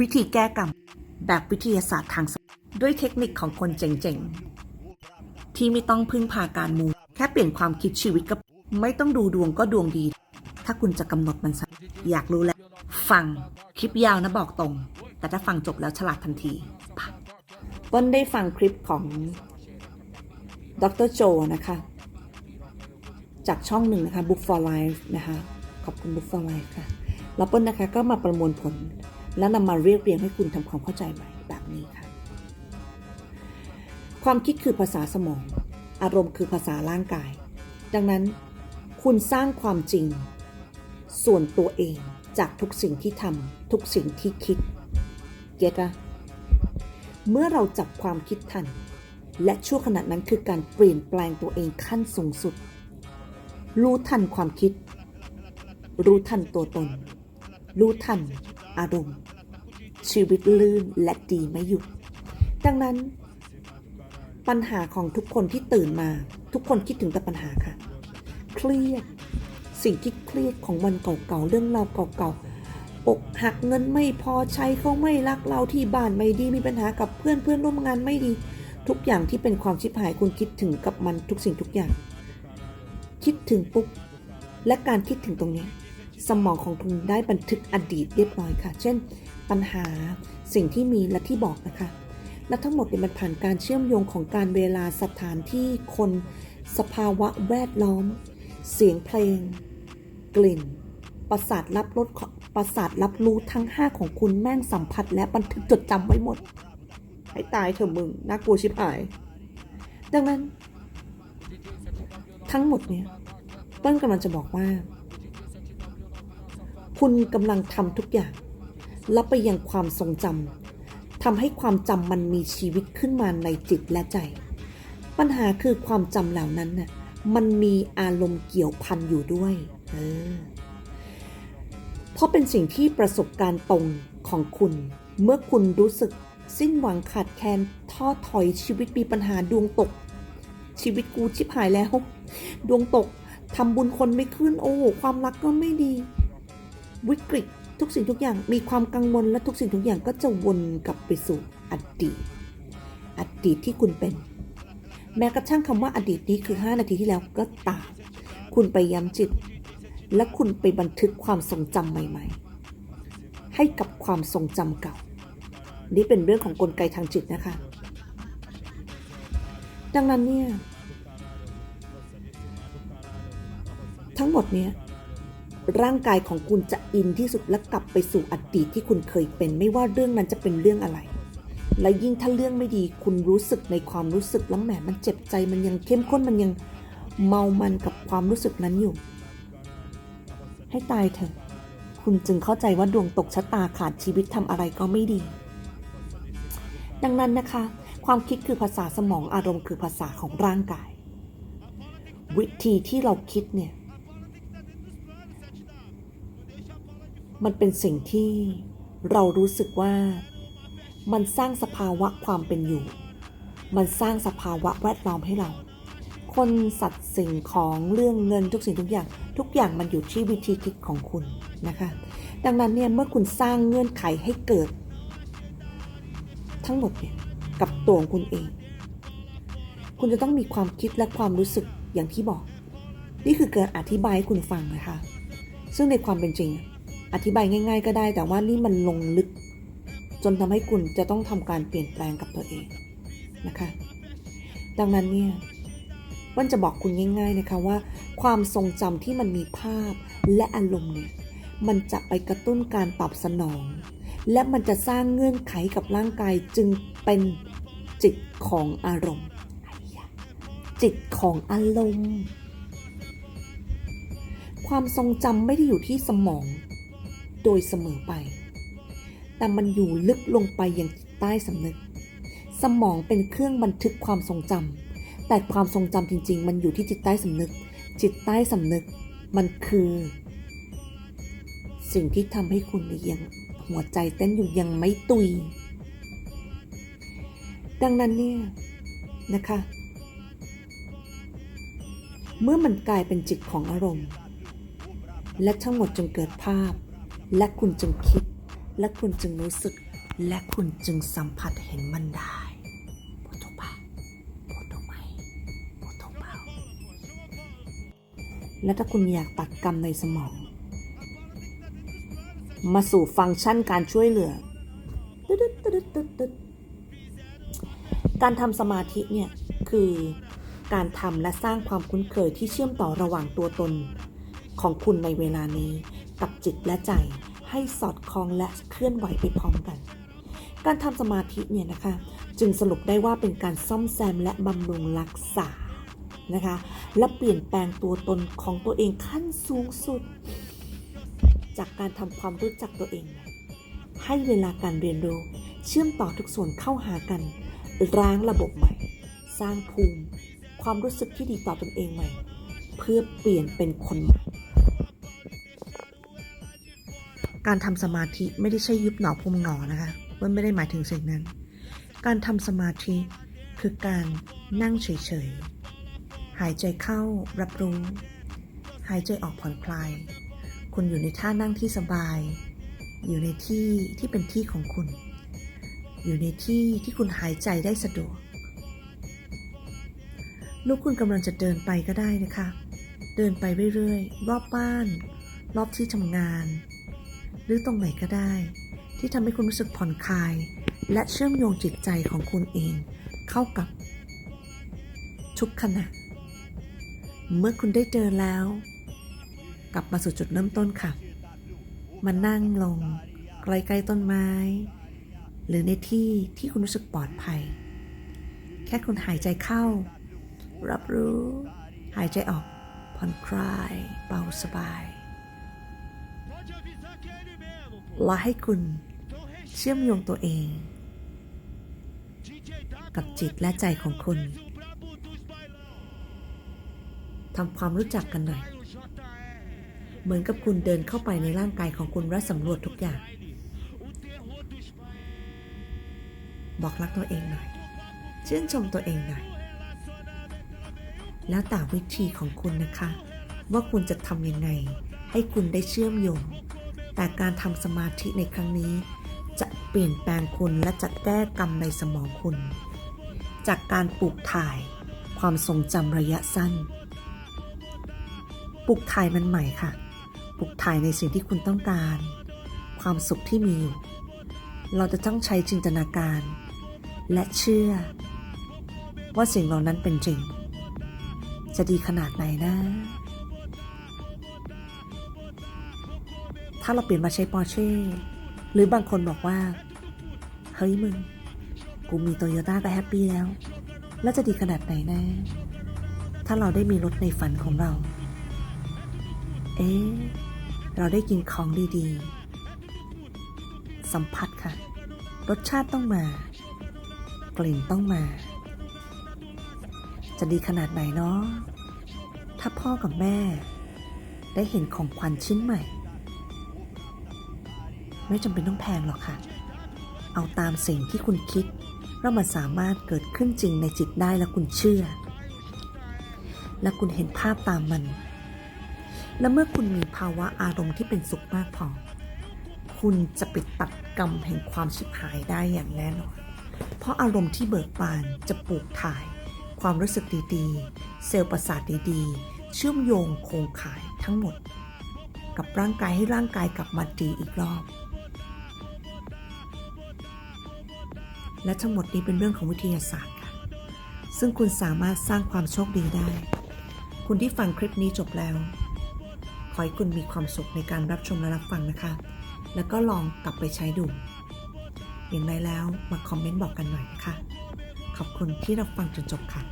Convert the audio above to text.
วิธีแก้กรรม แบบวิทยาศาสตร์ทางสมด้วยเทคนิคของคนเจ๋งๆ ที่ไม่ต้องพึ่งพาการมู แค่เปลี่ยนความคิดชีวิตก็ไม่ต้องดูดวงก็ดวงดี ถ้าคุณจะกำหนดมันซะอยากรู้แล้ว ฟังคลิปยาวนะบอกตรง แต่ถ้าฟังจบแล้วฉลาดทันทีไปต้นได้ฟังคลิปของดรโจนะคะ จากช่องหนึ่งนะคะ Book for Life นะคะ ขอบคุณ Book for Life ค่ะ แล้วเปิ้ลนะคะก็มาประมวลผล และนำมาเรียบเรียงให้คุณทำความเข้าใจใหม่แบบนี้ค่ะ ความคิดคือภาษาสมอง อารมณ์คือภาษาร่างกาย ดังนั้น คุณสร้างความจริง ส่วนตัวเองจากทุกสิ่งที่ทำทุกสิ่งที่คิดเก็ตอะเมื่อเราจับความคิดทัน และชั่วขณะนั้นคือการเปลี่ยนแปลงตัวเองขั้นสูงสุด รู้ทันความคิด รู้ทันตัวตน รู้ทันอารมณ์ ชีวิตลื่นและดีไม่หยุด ดังนั้น ปัญหาของทุกคนที่ตื่นมา ทุกคนคิดถึงแต่ปัญหาค่ะ เครียด สิ่งที่เครียดของวันเก่าๆเรื่องราวเก่าๆอกหักเงินไม่พอใช้เขาไม่รักเราที่บ้านไม่ดีมีปัญหากับเพื่อนเพื่อนร่วมงานไม่ดี ทุกอย่างที่เป็นความชิบหายคุณคิดถึงกับมันทุกสิ่งทุกอย่าง คิดถึงปุ๊บและการคิดถึงตรงนี้ สมองของคุณได้บันทึกอดีตเรียบร้อยค่ะ เช่น ปัญหาสิ่งที่มีและที่บอกนะคะ และทั้งหมดเนี่ยมันผ่านการเชื่อมโยงของการเวลาสถานที่คนสภาวะแวดล้อม เสียงเพลง กลิ่น ประสาทรับรสประสาทรับรู้ทั้ง 5 ของคุณแม่งสัมผัส และบันทึกจดจำไว้หมดให้ตายเถอะมึงน่ากลัวชิบหาย ดังนั้น ทั้งหมดเนี่ยเปิ้ลกำลังจะบอกว่า คุณกำลังทำทุกอย่างแล้วไปยังความทรงจำทำให้ความจำมันมีชีวิตขึ้นมาในจิตและใจ ปัญหาคือความจำเหล่านั้นน่ะมันมีอารมณ์เกี่ยวพันอยู่ด้วยเออเพราะเป็นสิ่งที่ประสบการณ์ตรงของคุณ เมื่อคุณรู้สึกสิ้นหวังขาดแคลนท้อถอยชีวิตมีปัญหาดวงตก ชีวิตกูชิบหายแล้ว ดวงตกทำบุญคนไม่ขึ้นโอ้โหความรักก็ไม่ดี วิกฤตทุกสิ่งทุกอย่างมีความกังวลและทุกสิ่งทุกอย่างก็จะวนกลับไปสู่อดีต อดีตที่คุณเป็น แม้กระทั่งคำว่าอดีตนี้คือ 5 นาทีที่แล้วก็ตามคุณไปย้ำจิต และคุณไปบันทึกความทรงจำใหม่ ๆ ให้กับความทรงจำเก่า นี่เป็นเรื่องของกลไกทางจิตนะคะ ดังนั้นเนี่ย ทั้งหมดเนี้ย ร่างกายของคุณจะอินที่สุดและกลับไปสู่อดีตที่คุณเคยเป็น ไม่ว่าเรื่องนั้นจะเป็นเรื่องอะไร และยิ่งถ้าเรื่องไม่ดีคุณรู้สึกในความรู้สึกแล้วแหมมันเจ็บใจมันยังเข้มข้นมันยังเมามันกับความรู้สึกนั้นอยู่ ให้ตายเถอะ คุณจึงเข้าใจว่าดวงตกชะตาขาดชีวิตทำอะไรก็ไม่ดี ดังนั้นนะคะ ความคิดคือภาษาสมองอารมณ์คือภาษาของร่างกาย วิธีที่เราคิดเนี่ย มันเป็นสิ่งที่เรารู้สึกว่า มันสร้างสภาวะความเป็นอยู่ มันสร้างสภาวะแวดล้อมให้เรา คนสัตว์สิ่งของเรื่องเงินทุกสิ่งทุกอย่าง ทุกอย่างมันอยู่ที่วิธีคิดของคุณนะคะ ดังนั้นเนี่ยเมื่อคุณสร้างเงื่อนไขให้เกิด ทั้งหมดเนี่ยกับตัวของคุณเอง คุณจะต้องมีความคิดและความรู้สึกอย่างที่บอก นี่คือการอธิบายให้คุณฟังนะคะ ซึ่งในความเป็นจริง อธิบายง่าย ๆ ก็ได้ แต่ว่านี่มันลงลึก จนทำให้คุณจะต้องทำการเปลี่ยนแปลงกับตัวเองนะคะ ดังนั้นเนี่ยวันจะบอกคุณง่าย ๆนะคะว่า ความทรงจำที่มันมีภาพและอารมณ์เนี่ยมันจะไปกระตุ้นการตอบสนอง และมันจะสร้างเงื่อนไขกับร่างกายจึงเป็นจิตของอารมณ์ จิตของอารมณ์ ความทรงจำไม่ได้อยู่ที่สมอง โดยเสมอไป แต่มันอยู่ลึกลงไปอย่างจิตใต้สำนึก สมองเป็นเครื่องบันทึกความทรงจำ แต่ความทรงจำจริง ๆ มันอยู่ที่จิตใต้สำนึก จิตใต้สำนึกมันคือ สิ่งที่ทำให้คุณยังหัวใจเต้นอยู่ยังไม่ตุย ดังนั้นเนี่ยนะคะ เมื่อมันกลายเป็นจิตของอารมณ์ และทั้งหมดจงเกิดภาพ และคุณจึงคิด และคุณจึงรู้สึก และคุณจึงสัมผัสเห็นมันได้พูดถูกปะพูดถูกไมพูดถูกเปล่าและถ้าคุณอยากตัดกรรมในสมอง มาสู่ฟังก์ชันการช่วยเหลือ การทำสมาธิเนี่ย คือการทำและสร้างความคุ้นเคยที่เชื่อมต่อระหว่างตัวตนของคุณในเวลานี้ กับจิตและใจให้สอดคล้องและเคลื่อนไหวไปพร้อมกัน การทำสมาธิเนี่ยนะคะ จึงสรุปได้ว่าเป็นการซ่อมแซมและบำรุงรักษานะคะ และเปลี่ยนแปลงตัวตนของตัวเองขั้นสูงสุด จากการทำความรู้จักตัวเอง ให้เวลาการเรียนรู้ เชื่อมต่อทุกส่วนเข้าหากัน ร้างระบบใหม่ สร้างภูมิ ความรู้สึกที่ดีต่อตนเองใหม่ เพื่อเปลี่ยนเป็นคนใหม่ การทำสมาธิไม่ได้ใช่ยุบหนอพรมหนอนะคะมันไม่ได้หมายถึงสิ่งนั้น การทำสมาธิคือการนั่งเฉยๆ หายใจเข้ารับรู้ หายใจออกผ่อนคลาย คุณอยู่ในท่านั่งที่สบาย อยู่ในที่ที่เป็นที่ของคุณ อยู่ในที่ที่คุณหายใจได้สะดวก ลูกคุณกำลังจะเดินไปก็ได้นะคะ เดินไปเรื่อยๆ รอบบ้าน รอบที่ทำงาน รือตรงไหนก็ได้ ที่ทำให้คุณรู้สึกผ่อนคลาย และเชื่อมโยงจิตใจของคุณเอง เข้ากับ ทุกขณะ เมื่อคุณได้เดินแล้ว กลับมาสู่จุดเริ่มต้นค่ะมานั่งลงใกล้ๆต้นไม้ หรือในที่ที่คุณรู้สึกปลอดภัย แค่คุณหายใจเข้า รับรู้ หายใจออกผ่อนคลาย เบาสบาย และให้คุณเชื่อมโยงตัวเอง กับจิตและใจของคุณทำความรู้จักกันหน่อย เหมือนกับคุณเดินเข้าไปในร่างกายของคุณและสำรวจทุกอย่าง บอกรักตัวเองหน่อย ชื่นชมตัวเองหน่อย แล้วแต่วิธีของคุณนะคะ ว่าคุณจะทำยังไง ให้คุณได้เชื่อมโยง แต่การทำสมาธิในครั้งนี้ จะเปลี่ยนแปลงคุณและจะแก้กรรมในสมองคุณ จากการปลูกถ่ายความทรงจำระยะสั้น ปลูกถ่ายมันใหม่ค่ะ ปลูกถ่ายในสิ่งที่คุณต้องการ ความสุขที่มีอยู่ เราจะต้องใช้จินตนาการ และเชื่อ ว่าสิ่งเหล่านั้นเป็นจริง จะดีขนาดไหนนะาเราเปลี่ยนมาใช้ปอร์เช่หรือบางคนบอกว่า เฮ้ยมึง กูมีโตโยต้าก็แฮปปี้แล้ว แล้วจะดีขนาดไหนนะ ถ้าเราได้มีรถในฝันของเรา เอ๊ะ เราได้กินของดีๆ สัมผัสค่ะ รสชาติต้องมา กลิ่นต้องมา จะดีขนาดไหนเนาะถ้าพ่อกับแม่ ได้เห็นของขวัญชิ้นใหม่ ไม่จำเป็นต้องแพงหรอกค่ะ เอาตามสิ่งที่คุณคิดว่ามันสามารถเกิดขึ้นจริงในจิตได้และคุณเชื่อ และคุณเห็นภาพตามมัน และเมื่อคุณมีภาวะอารมณ์ที่เป็นสุขมากพอ คุณจะปิดตัดกรรมแห่งความชิบหายได้อย่างแน่นอน เพราะอารมณ์ที่เบิกบานจะปลูกถ่าย ความรู้สึกดีๆ เซลล์ประสาทดีๆ เชื่อมโยงโครงข่ายทั้งหมด กับร่างกายให้ร่างกายกลับมาดีอีกรอบ และทั้งหมดนี้เป็นเรื่องของวิทยาศาสตร์ค่ะ ซึ่งคุณสามารถสร้างความโชคดีได้ คุณที่ฟังคลิปนี้จบแล้ว ขอให้คุณมีความสุขในการรับชมและรับฟังนะคะ แล้วก็ลองกลับไปใช้ดู อย่างไรแล้วมาคอมเมนต์บอกกันหน่อยนะคะ ขอบคุณที่รับฟังจนจบค่ะ